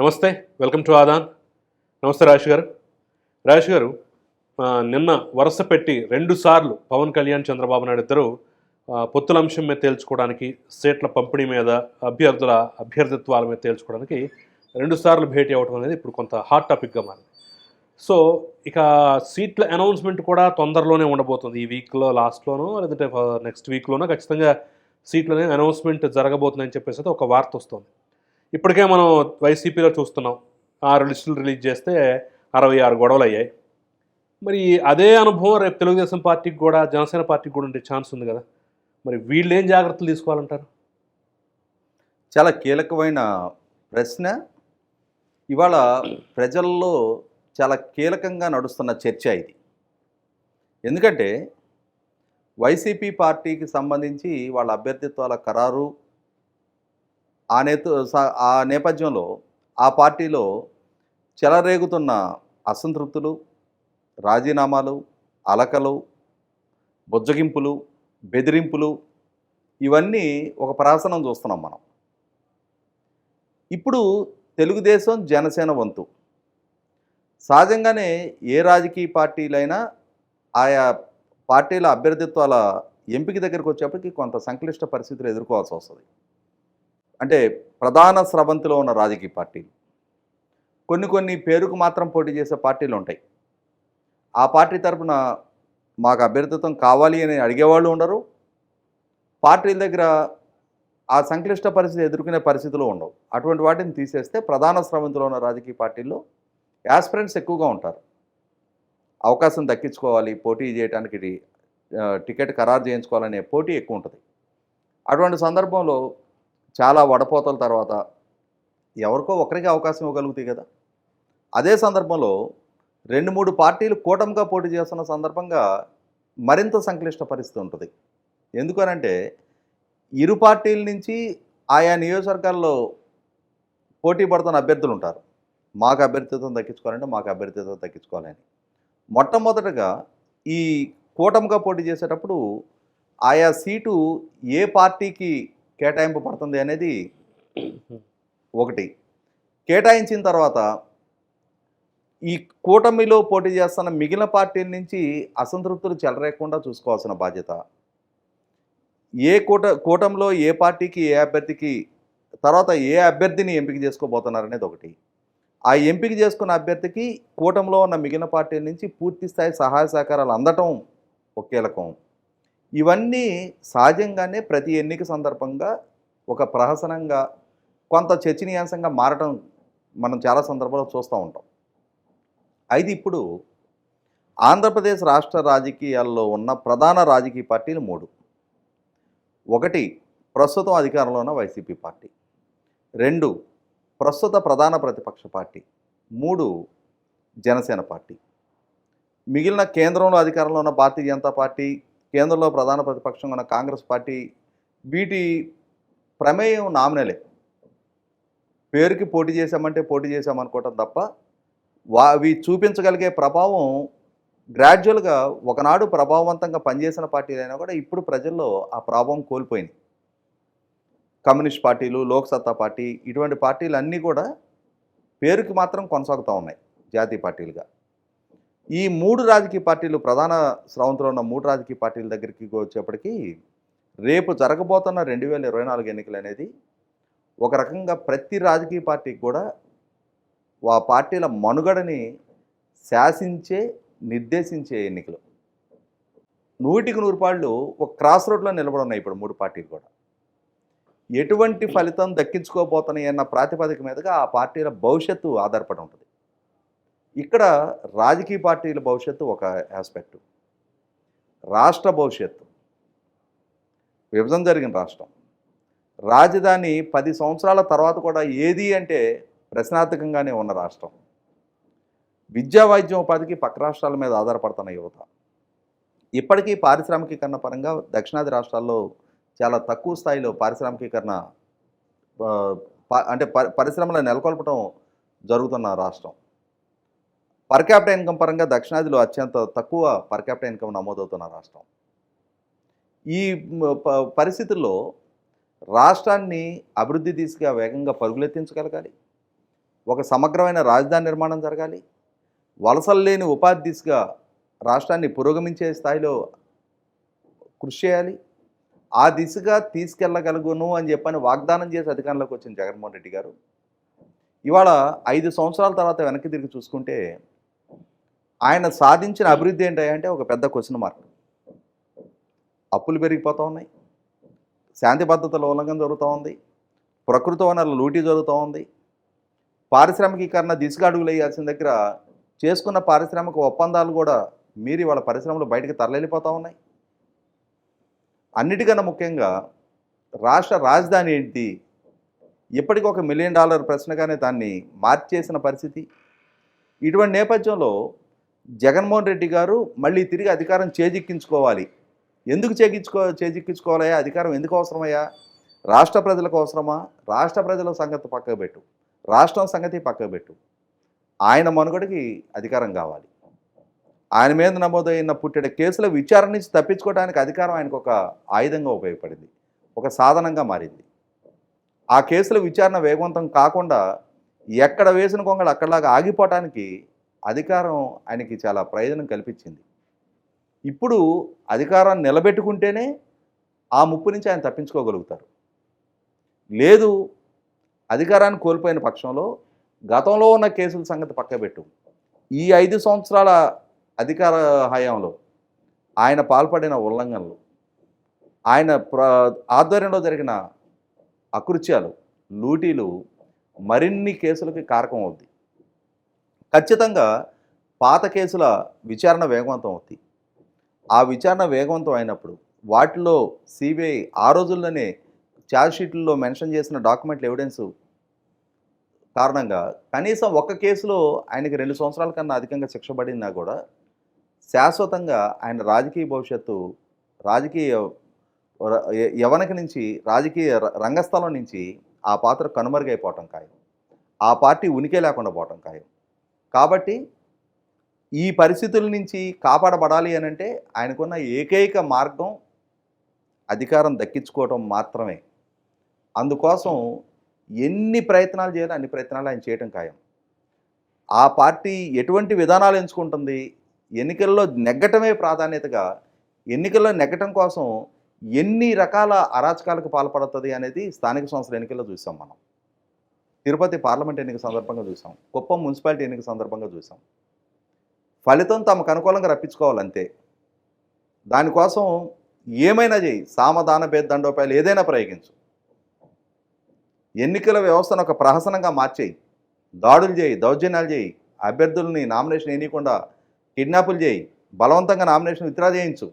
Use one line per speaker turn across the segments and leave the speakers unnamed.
నమస్తే welcome to Aadan. నమస్తే రాజేష్ గారు. రాజేష్ గారు నిన్న వరుస పెట్టి రెండు సార్లు పవన్ కళ్యాణ్ చంద్రబాబు నాయుడు ఇద్దరు పొత్తుల అంశం మీద తేల్చుకోవడానికి సీట్ల పంపిణీ మీద అభ్యర్థుల అభ్యర్థిత్వాల మీద తేల్చుకోవడానికి రెండు సార్లు భేటీ అవ్వడం అనేది ఇప్పుడు కొంత హాట్ టాపిక్గా మారింది. సో ఇక సీట్ల అనౌన్స్మెంట్ కూడా తొందరలోనే ఉండబోతుంది. ఈ వీక్లో లాస్ట్లోనో లేదంటే నెక్స్ట్ వీక్లోనో ఖచ్చితంగా సీట్లనే అనౌన్స్మెంట్ జరగబోతుందని చెప్పేసి అయితే ఒక వార్త వస్తుంది. ఇప్పటికే మనం వైసీపీలో చూస్తున్నాం. ఆరు లిస్టులు రిలీజ్ చేస్తే అరవై ఆరు గొడవలు అయ్యాయి. మరి అదే అనుభవం రేపు తెలుగుదేశం పార్టీకి కూడా జనసేన పార్టీకి కూడా ఉండే ఛాన్స్ ఉంది కదా. మరి వీళ్ళు ఏం జాగ్రత్తలు తీసుకోవాలంటారు?
చాలా కీలకమైన ప్రశ్న. ఇవాళ ప్రజల్లో చాలా కీలకంగా నడుస్తున్న చర్చ ఇది. ఎందుకంటే వైసీపీ పార్టీకి సంబంధించి వాళ్ళ అభ్యర్థిత్వాల ఖరారు ఆ నేత స- ఆ నేపథ్యంలో ఆ పార్టీలో చెలరేగుతున్న అసంతృప్తులు రాజీనామాలు అలకలు బుజ్జగింపులు బెదిరింపులు ఇవన్నీ ఒక ప్రాసనం చూస్తున్నాం మనం. ఇప్పుడు తెలుగుదేశం జనసేన వంతు. సహజంగానే ఏ రాజకీయ పార్టీలైనా ఆయా పార్టీల అభ్యర్థిత్వాల ఎంపిక దగ్గరికి వచ్చేప్పటికి కొంత సంక్లిష్ట పరిస్థితులు ఎదుర్కోవాల్సి వస్తుంది. అంటే ప్రధాన స్రవంతిలో ఉన్న రాజకీయ పార్టీలు. కొన్ని కొన్ని పేరుకు మాత్రం పోటీ చేసే పార్టీలు ఉంటాయి. ఆ పార్టీ తరపున మాకు అభ్యర్థిత్వం కావాలి అని అడిగేవాళ్ళు ఉండరు. పార్టీల దగ్గర ఆ సంక్లిష్ట పరిస్థితి ఎదుర్కొనే పరిస్థితులు ఉండవు. అటువంటి వాటిని తీసేస్తే ప్రధాన స్రవంతిలో ఉన్న రాజకీయ పార్టీల్లో యాస్పిరెంట్స్ ఎక్కువగా ఉంటారు. అవకాశం దక్కించుకోవాలి పోటీ చేయడానికి టికెట్ ఖరారు చేయించుకోవాలనే పోటీ ఎక్కువ ఉంటుంది. అటువంటి సందర్భంలో చాలా వడపోతల తర్వాత ఎవరికో ఒకరికి అవకాశం ఇవ్వగలుగుతాయి కదా. అదే సందర్భంలో రెండు మూడు పార్టీలు కూటమిగా పోటీ చేస్తున్న సందర్భంగా మరింత సంక్లిష్ట పరిస్థితి ఉంటుంది. ఎందుకనంటే ఇరు పార్టీల నుంచి ఆయా నియోజకవర్గాల్లో పోటీ పడుతున్న అభ్యర్థులు ఉంటారు. మాకు అభ్యర్థిత్వం దక్కించుకోవాలంటే మాకు అభ్యర్థిత్వం దక్కించుకోవాలని మొట్టమొదటగా ఈ కూటమిగా పోటీ చేసేటప్పుడు ఆయా సీటు ఏ పార్టీకి కేటాయింపబడుతుంది అనేది ఒకటి. కేటాయించిన తర్వాత ఈ కూటమిలో పోటీ చేస్తున్న మిగిలిన పార్టీల నుంచి అసంతృప్తులు చెలరేకుండా చూసుకోవాల్సిన బాధ్యత. ఏ కూట కూటమిలో ఏ పార్టీకి ఏ అభ్యర్థికి తర్వాత ఏ అభ్యర్థిని ఎంపిక చేసుకోబోతున్నారు అనేది ఒకటి. ఆ ఎంపిక చేసుకున్న అభ్యర్థికి కూటమిలో ఉన్న మిగిలిన పార్టీల నుంచి పూర్తి స్థాయి సహాయ సహకారాలు అందటం ఒక కీలకం. ఇవన్నీ సహజంగానే ప్రతి ఎన్నిక సందర్భంగా ఒక ప్రహసనంగా కొంత చర్చనీయాంశంగా మారటం మనం చాలా సందర్భాల్లో చూస్తూ ఉంటాం. అయితే ఇప్పుడు ఆంధ్రప్రదేశ్ రాష్ట్ర రాజకీయాల్లో ఉన్న ప్రధాన రాజకీయ పార్టీలు మూడు. ఒకటి ప్రస్తుతం అధికారంలో ఉన్న వైసీపీ పార్టీ. రెండు ప్రస్తుత ప్రధాన ప్రతిపక్ష పార్టీ. మూడు జనసేన పార్టీ. మిగిలిన కేంద్రంలో అధికారంలో ఉన్న భారతీయ జనతా పార్టీ కేంద్రంలో ప్రధాన ప్రతిపక్షంగా ఉన్న కాంగ్రెస్ పార్టీ వీటి ప్రమేయం నామినలే. పేరుకి పోటీ చేశామంటే పోటీ చేశామనుకోవటం తప్ప వా అవి చూపించగలిగే ప్రభావం గ్రాడ్యువల్గా ఒకనాడు ప్రభావవంతంగా పనిచేసిన పార్టీలైనా కూడా ఇప్పుడు ప్రజల్లో ఆ ప్రభావం కోల్పోయింది. కమ్యూనిస్ట్ పార్టీలు లోక్సత్తా పార్టీ ఇటువంటి పార్టీలు అన్నీ కూడా పేరుకి మాత్రం కొనసాగుతూ ఉన్నాయి జాతీయ పార్టీలుగా. ఈ మూడు రాజకీయ పార్టీలు ప్రధాన స్రవంతిలో ఉన్న మూడు రాజకీయ పార్టీల దగ్గరికి వచ్చేప్పటికీ రేపు జరగబోతున్న రెండు వేల ఇరవై నాలుగు ఎన్నికలు అనేది ఒక రకంగా ప్రతి రాజకీయ పార్టీకి కూడా ఆ పార్టీల మనుగడని శాసించే నిర్దేశించే ఎన్నికలు. నూటికి నూరు పాళ్ళు ఒక క్రాస్ రోడ్లో నిలబడి ఉన్నాయి ఇప్పుడు మూడు పార్టీలు కూడా. ఎటువంటి ఫలితం దక్కించుకోబోతున్నాయి అన్న ప్రాతిపదిక మీదుగా ఆ పార్టీల భవిష్యత్తు ఆధారపడి ఉంటుంది. ఇక్కడ రాజకీయ పార్టీల భవిష్యత్తు ఒక ఆస్పెక్టు రాష్ట్ర భవిష్యత్తు. విభజన జరిగిన రాష్ట్రం. రాజధాని పది సంవత్సరాల తర్వాత కూడా ఏది అంటే ప్రశ్నార్థకంగానే ఉన్న రాష్ట్రం. విద్యా వైద్యం ఉపాధికి పక్క రాష్ట్రాల మీద ఆధారపడుతున్న యువత. ఇప్పటికీ పారిశ్రామికీకరణ పరంగా దక్షిణాది రాష్ట్రాల్లో చాలా తక్కువ స్థాయిలో పారిశ్రామికీకరణ ప- అంటే పరిశ్రమల నెలకొల్పడం జరుగుతున్న రాష్ట్రం. పర్ క్యాపిటల్ ఇన్కమ్ పరంగా దక్షిణాదిలో అత్యంత తక్కువ పర్ క్యాపిటల్ ఇన్కమ్ నమోదవుతున్న రాష్ట్రం. ఈ పరిస్థితుల్లో రాష్ట్రాన్ని అభివృద్ధి దిశగా వేగంగా పరుగులెత్తించగలగాలి. ఒక సమగ్రమైన రాజధాని నిర్మాణం జరగాలి. వలసలు లేని ఉపాధి దిశగా రాష్ట్రాన్ని పురోగమించే స్థాయిలో కృషి చేయాలి. ఆ దిశగా తీసుకెళ్ళగలుగును అని చెప్పని వాగ్దానం చేసి అధికారంలోకి వచ్చిన జగన్మోహన్ రెడ్డి గారు. ఇవాళ ఐదు సంవత్సరాల తర్వాత వెనక్కి తిరిగి చూసుకుంటే ఆయన సాధించిన అభివృద్ధి ఏంటంటే ఒక పెద్ద క్వశ్చన్ మార్క్ అప్పులు పెరిగిపోతూ ఉన్నాయి. శాంతి భద్రతల ఉల్లంఘన జరుగుతూ ఉంది. ప్రకృతి వనరుల లూటీ జరుగుతూ ఉంది. పారిశ్రామికీకరణ దిశగా అడుగులు వేయాల్సిన దగ్గర చేసుకున్న పారిశ్రామిక ఒప్పందాలు కూడా మీరి వాళ్ళ పరిశ్రమలు బయటకు తరలిపోతూ ఉన్నాయి. అన్నిటికన్నా ముఖ్యంగా రాష్ట్ర రాజధాని ఏంటి? ఇప్పటికి ఒక మిలియన్ డాలర్ ప్రశ్నగానే దాన్ని మార్చేసిన పరిస్థితి. ఇటువంటి నేపథ్యంలో జగన్మోహన్ రెడ్డి గారు మళ్ళీ తిరిగి అధికారం చేజిక్కించుకోవాలి. ఎందుకు చేకించుకో చేజిక్కించుకోవాలయ్యా అధికారం ఎందుకు అవసరమయ్యా? రాష్ట్ర ప్రజలకు అవసరమా? రాష్ట్ర ప్రజల సంగతి పక్కకు పెట్టు. రాష్ట్రం సంగతి పక్కకు పెట్టు. ఆయన మనుగడకి అధికారం కావాలి. ఆయన మీద నమోదైన పుట్టిన కేసుల విచారణ నుంచి తప్పించుకోవడానికి అధికారం ఆయనకు ఒక ఆయుధంగా ఉపయోగపడింది. ఒక సాధనంగా మారింది. ఆ కేసుల విచారణ వేగవంతం కాకుండా ఎక్కడ వేసిన కొంగలు అక్కడలాగా ఆగిపోవటానికి అధికారం ఆయనకి చాలా ప్రయోజనం కల్పించింది. ఇప్పుడు అధికారాన్ని నిలబెట్టుకుంటేనే ఆ ముప్పు నుంచి ఆయన తప్పించుకోగలుగుతారు. లేదు అధికారాన్ని కోల్పోయిన పక్షంలో గతంలో ఉన్న కేసుల సంగతి పక్కబెట్టు. ఈ ఐదు సంవత్సరాల అధికార హయాంలో ఆయన పాల్పడిన ఉల్లంఘనలు ఆయన ప్ర ఆధ్వర్యంలో జరిగిన అకృత్యాలు లూటీలు మరిన్ని కేసులకి కారకం అవుద్ది. ఖచ్చితంగా పాత కేసుల విచారణ వేగవంతం అవుతుంది ఆ విచారణ వేగవంతం అయినప్పుడు వాటిలో సిబిఐ ఆ రోజుల్లోనే ఛార్జ్షీట్లలో మెన్షన్ చేసిన డాక్యుమెంట్లు ఎవిడెన్స్ కారణంగా కనీసం ఒక్క కేసులో ఆయనకి రెండు సంవత్సరాల కన్నా అధికంగా శిక్ష పడినా కూడా శాశ్వతంగా ఆయన రాజకీయ భవిష్యత్తు రాజకీయ యవనకి యవనక నుంచి రాజకీయ ర- రంగస్థలం నుంచి ఆ పాత్ర కనుమరుగైపోవటం ఖాయం. ఆ పార్టీ ఉనికి లేకుండా పోవటం ఖాయం. కాబట్టి ఈ పరిస్థితుల నుంచి కాపాడబడాలి అని అంటే ఆయనకున్న ఏకైక మార్గం అధికారం దక్కించుకోవటం మాత్రమే. అందుకోసం ఎన్ని ప్రయత్నాలు చేయాలో అన్ని ప్రయత్నాలు ఆయన చేయటం ఖాయం. ఆ పార్టీ ఎటువంటి విధానాలు ఎంచుకుంటుంది ఎన్నికల్లో నెగ్గటమే ప్రాధాన్యతగా ఎన్నికల్లో నెగ్గటం కోసం ఎన్ని రకాల అరాచకాలకు పాల్పడుతుంది అనేది స్థానిక సంస్థల ఎన్నికల్లో చూసాం మనం. తిరుపతి పార్లమెంట్ ఎన్నిక సందర్భంగా చూసాం. కుప్పం మున్సిపాలిటీ ఎన్నిక సందర్భంగా చూసాం. ఫలితం తమకు అనుకూలంగా రప్పించుకోవాలంతే. దానికోసం ఏమైనా చేయి. సామధాన భేద దండోపాయాలు ఏదైనా ప్రయోగించు. ఎన్నికల వ్యవస్థను ఒక ప్రహసనంగా మార్చేయి. దాడులు చేయి దౌర్జన్యాలు చేయి అభ్యర్థుల్ని నామినేషన్ వేయకుండా కిడ్నాపులు చేయి బలవంతంగా నామినేషన్ విత్డ్రా చేయించు.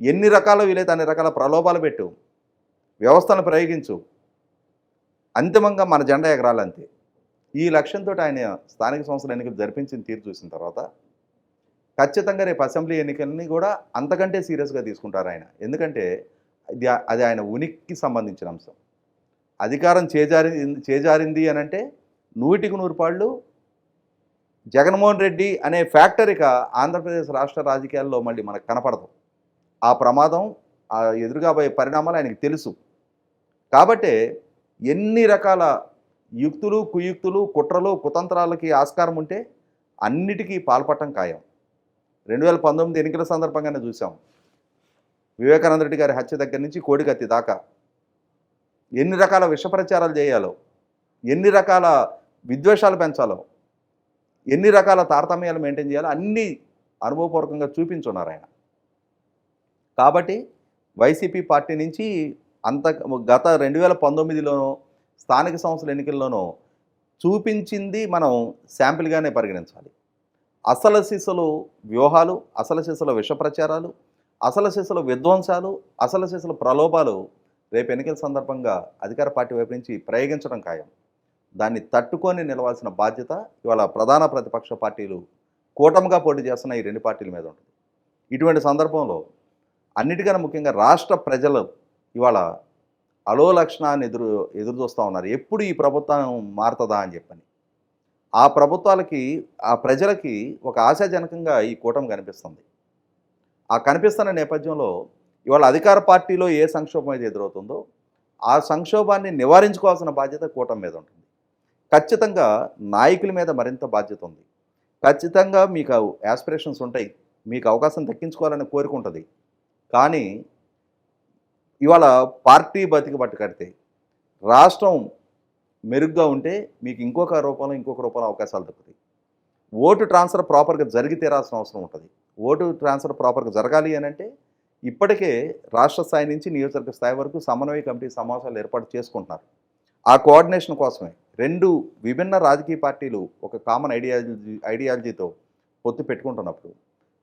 ఎన్ని రకాల వీలైతే అన్ని రకాల ప్రలోభాలు పెట్టు. వ్యవస్థను ప్రయోగించు. అంతిమంగా మన జెండా ఎగరాలంతే. ఈ లక్ష్యంతో ఆయన స్థానిక సంస్థల ఎన్నికలు జరిపించిన తీరు చూసిన తర్వాత ఖచ్చితంగా రేపు అసెంబ్లీ ఎన్నికల్ని కూడా అంతకంటే సీరియస్గా తీసుకుంటారు ఆయన. ఎందుకంటే ఇది అది ఆయన ఉనికికి సంబంధించిన అంశం. అధికారం చేజారి చేజారింది అని అంటే నూటికి నూరు పాళ్ళు జగన్మోహన్ రెడ్డి అనే ఫ్యాక్టరీక ఆంధ్రప్రదేశ్ రాష్ట్ర రాజకీయాల్లో మళ్ళీ మనకు కనపడదు. ఆ ప్రమాదం ఆ ఎదురుగా పోయే పరిణామాలు ఆయనకి తెలుసు. కాబట్టే ఎన్ని రకాల యుక్తులు కుయుక్తులు కుట్రలు కుతంత్రాలకి ఆస్కారం ఉంటే అన్నిటికీ పాల్పడటం ఖాయం. రెండు వేల పంతొమ్మిది ఎన్నికల సందర్భంగానే చూసాం వివేకానంద రెడ్డి గారి హత్య దగ్గర నుంచి కోడికత్తి దాకా. ఎన్ని రకాల విషప్రచారాలు చేయాలో ఎన్ని రకాల విద్వేషాలు పెంచాలో ఎన్ని రకాల తారతమ్యాలు మెయింటైన్ చేయాలో అన్నీ అనుభవపూర్వకంగా చూపించున్నారు ఆయన. కాబట్టి వైసీపీ పార్టీ నుంచి అంత గత రెండు వేల పంతొమ్మిదిలోనో స్థానిక సంస్థల ఎన్నికల్లోనో చూపించింది మనం శాంపిల్గానే పరిగణించాలి. అసల శిశులు వ్యూహాలు అసలు సిసలు విష ప్రచారాలు అసలు విధ్వంసాలు అసలు సిసలు ప్రలోభాలు రేపు ఎన్నికల సందర్భంగా అధికార పార్టీ వైపు నుంచి ప్రయోగించడం ఖాయం. దాన్ని తట్టుకొని నిలవాల్సిన బాధ్యత ఇవాళ ప్రధాన ప్రతిపక్ష పార్టీలు కూటమిగా పోటీ చేస్తున్న ఈ రెండు పార్టీల మీద ఉంటుంది. ఇటువంటి సందర్భంలో అన్నిటికన్నా ముఖ్యంగా రాష్ట్ర ప్రజలు ఇవాళ అలో లక్షణాన్ని ఎదురు ఎదురు చూస్తూ ఉన్నారు. ఎప్పుడు ఈ ప్రభుత్వం మారుతుందా అని చెప్పని. ఆ ప్రభుత్వాలకి ఆ ప్రజలకి ఒక ఆశాజనకంగా ఈ కూటమి కనిపిస్తుంది. ఆ కనిపిస్తున్న నేపథ్యంలో ఇవాళ అధికార పార్టీలో ఏ సంక్షోభం అయితే ఎదురవుతుందో ఆ సంక్షోభాన్ని నివారించుకోవాల్సిన బాధ్యత కూటమి మీద ఉంటుంది. ఖచ్చితంగా నాయకుల మీద మరింత బాధ్యత ఉంది. ఖచ్చితంగా మీకు యాస్పిరేషన్స్ ఉంటాయి. మీకు అవకాశం దక్కించుకోవాలని కోరుకుంటుంది కానీ ఇవాళ పార్టీ బతికి పట్టుకడితే రాష్ట్రం మెరుగ్గా ఉంటే మీకు ఇంకొక రూపంలో ఇంకొక రూపంలో అవకాశాలు దక్కుతాయి. ఓటు ట్రాన్స్ఫర్ ప్రాపర్గా జరిగి తీరాల్సిన అవసరం ఉంటుంది. ఓటు ట్రాన్స్ఫర్ ప్రాపర్గా జరగాలి అని అంటే ఇప్పటికే రాష్ట్ర స్థాయి నుంచి నియోజకవర్గ స్థాయి వరకు సమన్వయ కమిటీ సమావేశాలు ఏర్పాటు చేసుకుంటున్నారు. ఆ కోఆర్డినేషన్ కోసమే రెండు విభిన్న రాజకీయ పార్టీలు ఒక కామన్ ఐడియాలజీ ఐడియాలజీతో పొత్తు పెట్టుకుంటున్నప్పుడు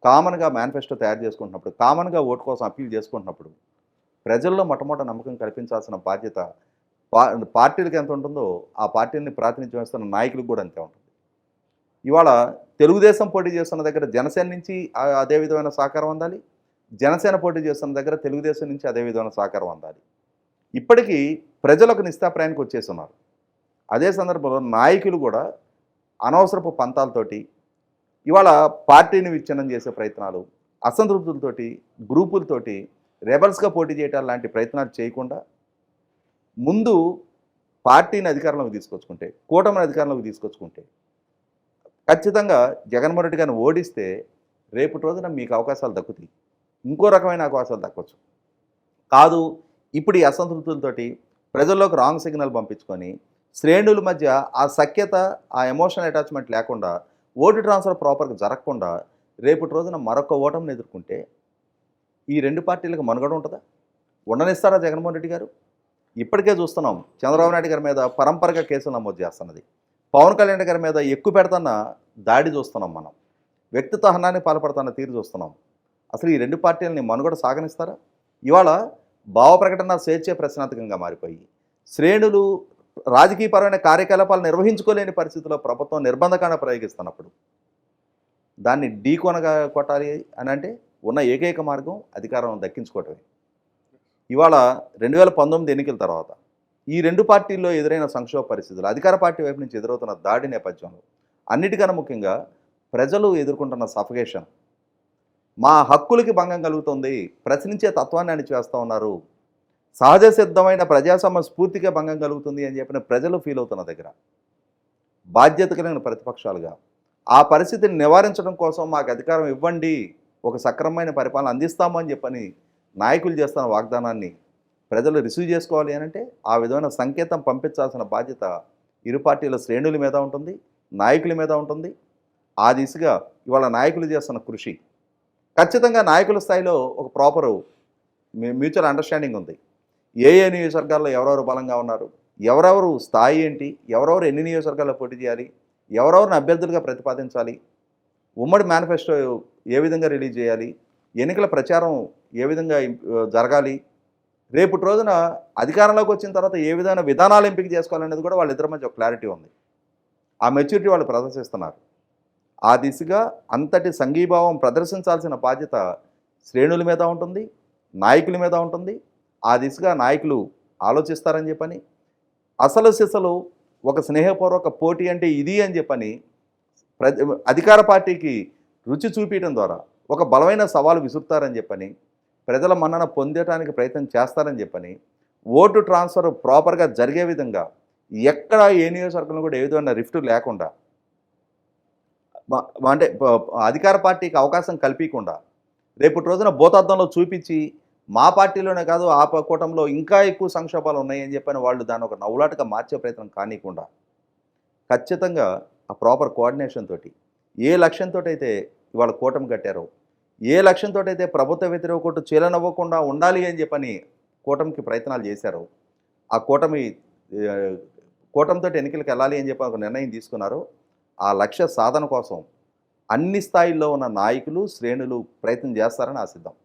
కామన్గా మేనిఫెస్టో తయారు చేసుకుంటున్నప్పుడు కామన్గా ఓటు కోసం అప్పీల్ చేసుకుంటున్నప్పుడు ప్రజల్లో మొట్టమొదటి నమ్మకం కల్పించాల్సిన బాధ్యత పా పార్టీలకు ఎంత ఉంటుందో ఆ పార్టీని ప్రాతినిధ్యం వస్తున్న నాయకులకు కూడా అంతే ఉంటుంది. ఇవాళ తెలుగుదేశం పోటీ చేస్తున్న దగ్గర జనసేన నుంచి అదే విధమైన సహకారం అందాలి. జనసేన పోటీ చేస్తున్న దగ్గర తెలుగుదేశం నుంచి అదే విధమైన సహకారం అందాలి. ఇప్పటికీ ప్రజలకు నిస్తాప్రాయానికి వచ్చేసి ఉన్నారు అదే సందర్భంలో నాయకులు కూడా అనవసరపు పంతాలతోటి ఇవాళ పార్టీని విచ్ఛిన్నం చేసే ప్రయత్నాలు అసంతృప్తులతోటి గ్రూపులతోటి రెబల్స్గా పోటీ చేయటం లాంటి ప్రయత్నాలు చేయకుండా ముందు పార్టీని అధికారంలోకి తీసుకొచ్చుకుంటే కూటమిని అధికారంలోకి తీసుకొచ్చుకుంటే ఖచ్చితంగా జగన్మోహన్ రెడ్డి గారిని ఓడిస్తే రేపటి రోజున మీకు అవకాశాలు దక్కుతాయి. ఇంకో రకమైన అవకాశాలు దక్కొచ్చు. కాదు ఇప్పుడు ఈ అసంతృప్తులతోటి ప్రజల్లోకి రాంగ్ సిగ్నల్ పంపించుకొని శ్రేణుల మధ్య ఆ సఖ్యత ఆ ఎమోషనల్ అటాచ్మెంట్ లేకుండా ఓటు ట్రాన్స్ఫర్ ప్రాపర్గా జరగకుండా రేపటి రోజున మరొక ఓటమిని ఎదుర్కొంటే ఈ రెండు పార్టీలకు మనుగడ ఉంటుందా? ఉండనిస్తారా జగన్మోహన్ రెడ్డి గారు? ఇప్పటికే చూస్తున్నాం చంద్రబాబు నాయుడు గారి మీద పరంపరగా కేసులు నమోదు చేస్తున్నది. పవన్ కళ్యాణ్ గారి మీద ఎక్కువ పెడుతున్న దాడి చూస్తున్నాం మనం. వ్యక్తిత్వ హనానికి పాల్పడుతున్న తీరు చూస్తున్నాం. అసలు ఈ రెండు పార్టీలని మనుగడ సాగనిస్తారా? ఇవాళ భావ ప్రకటన స్వేచ్ఛ ప్రశ్నార్థకంగా మారిపోయి శ్రేణులు రాజకీయపరమైన కార్యకలాపాలు నిర్వహించుకోలేని పరిస్థితిలో ప్రభుత్వం నిర్బంధకాన్ని ప్రయోగిస్తున్నప్పుడు దాన్ని ఢీకొనగా కొట్టాలి అని అంటే ఉన్న ఏకైక మార్గం అధికారం దక్కించుకోవటమే. ఇవాళ రెండు వేల పంతొమ్మిది ఎన్నికల తర్వాత ఈ రెండు పార్టీల్లో ఎదురైన సంక్షోభ పరిస్థితులు అధికార పార్టీ వైపు నుంచి ఎదురవుతున్న దాడి నేపథ్యంలో అన్నిటికన్నా ముఖ్యంగా ప్రజలు ఎదుర్కొంటున్న సఫకేషన్. మా హక్కులకి భంగం కలుగుతుంది ప్రశ్నించే తత్వాన్ని అణిచివేస్తూ ఉన్నారు. సహజ సిద్ధమైన ప్రజాస్వామ్య స్ఫూర్తిగా భంగం కలుగుతుంది అని చెప్పిన ప్రజలు ఫీల్ అవుతున్న దగ్గర. బాధ్యత కలిగిన ప్రతిపక్షాలుగా ఆ పరిస్థితిని నివారించడం కోసం మాకు అధికారం ఇవ్వండి. ఒక సక్రమమైన పరిపాలన అందిస్తామని చెప్పని నాయకులు చేస్తున్న వాగ్దానాన్ని ప్రజలు రిసీవ్ చేసుకోవాలి అని అంటే ఆ విధమైన సంకేతం పంపించాల్సిన బాధ్యత ఇరు పార్టీల శ్రేణుల మీద ఉంటుంది నాయకుల మీద ఉంటుంది. ఆ దిశగా ఇవాళ నాయకులు చేస్తున్న కృషి. ఖచ్చితంగా నాయకుల స్థాయిలో ఒక ప్రాపరు మ్యూచువల్ అండర్స్టాండింగ్ ఉంది. ఏ ఏ నియోజకవర్గాల్లో ఎవరెవరు బలంగా ఉన్నారు ఎవరెవరు స్థాయి ఏంటి ఎవరెవరు ఎన్ని నియోజకవర్గాల్లో పోటీ చేయాలి ఎవరెవరిని అభ్యర్థులుగా ప్రతిపాదించాలి ఉమ్మడి మేనిఫెస్టో ఏ విధంగా రిలీజ్ చేయాలి? ఎన్నికల ప్రచారం ఏ విధంగా జరగాలి? రేపటి రోజున అధికారంలోకి వచ్చిన తర్వాత ఏ విధమైన విధానాలు ఎంపిక చేసుకోవాలనేది కూడా వాళ్ళిద్దరి మధ్య ఒక క్లారిటీ ఉంది. ఆ మెచ్యూరిటీ వాళ్ళు ప్రదర్శిస్తున్నారు. ఆ దిశగా అంతటి సంఘీభావం ప్రదర్శించాల్సిన బాధ్యత శ్రేణుల మీద ఉంటుంది నాయకుల మీద ఉంటుంది. ఆ దిశగా నాయకులు ఆలోచిస్తారని చెప్పని అసలు సిసలు ఒక స్నేహపూర్వక పోటీ అంటే ఇది అని చెప్పని అధికార పార్టీకి రుచి చూపించడం ద్వారా ఒక బలమైన సవాలు విసురుతారని చెప్పని ప్రజల మన్నన పొందటానికి ప్రయత్నం చేస్తారని చెప్పని ఓటు ట్రాన్స్ఫర్ ప్రాపర్గా జరిగే విధంగా ఎక్కడ ఏ నియోజకవర్గంలో కూడా ఏ విధమైన రిఫ్ట్ లేకుండా అంటే అధికార పార్టీకి అవకాశం కల్పించకుండా రేపటి రోజున భూతార్థంలో చూపించి మా పార్టీలోనే కాదు ఆ కూటంలో ఇంకా ఎక్కువ సంక్షోభాలు ఉన్నాయని చెప్పని వాళ్ళు దాన్ని ఒక నవ్వులాటగా మార్చే ప్రయత్నం కానికుండా ఖచ్చితంగా ఆ ప్రాపర్ కోఆర్డినేషన్ తోటి. ఏ లక్ష్యంతో అయితే ఇవాళ కూటమి కట్టారో ఏ లక్ష్యంతో అయితే ప్రభుత్వ వ్యతిరేకట్టు చీలనవ్వకుండా ఉండాలి అని చెప్పని కూటమికి ప్రయత్నాలు చేశారో ఆ కూటమి కూటమితో ఎన్నికలకు వెళ్ళాలి అని చెప్పి ఒక నిర్ణయం తీసుకున్నారు ఆ లక్ష్య సాధన కోసం అన్ని స్థాయిల్లో ఉన్న నాయకులు శ్రేణులు ప్రయత్నం చేస్తారని ఆశిద్దాం.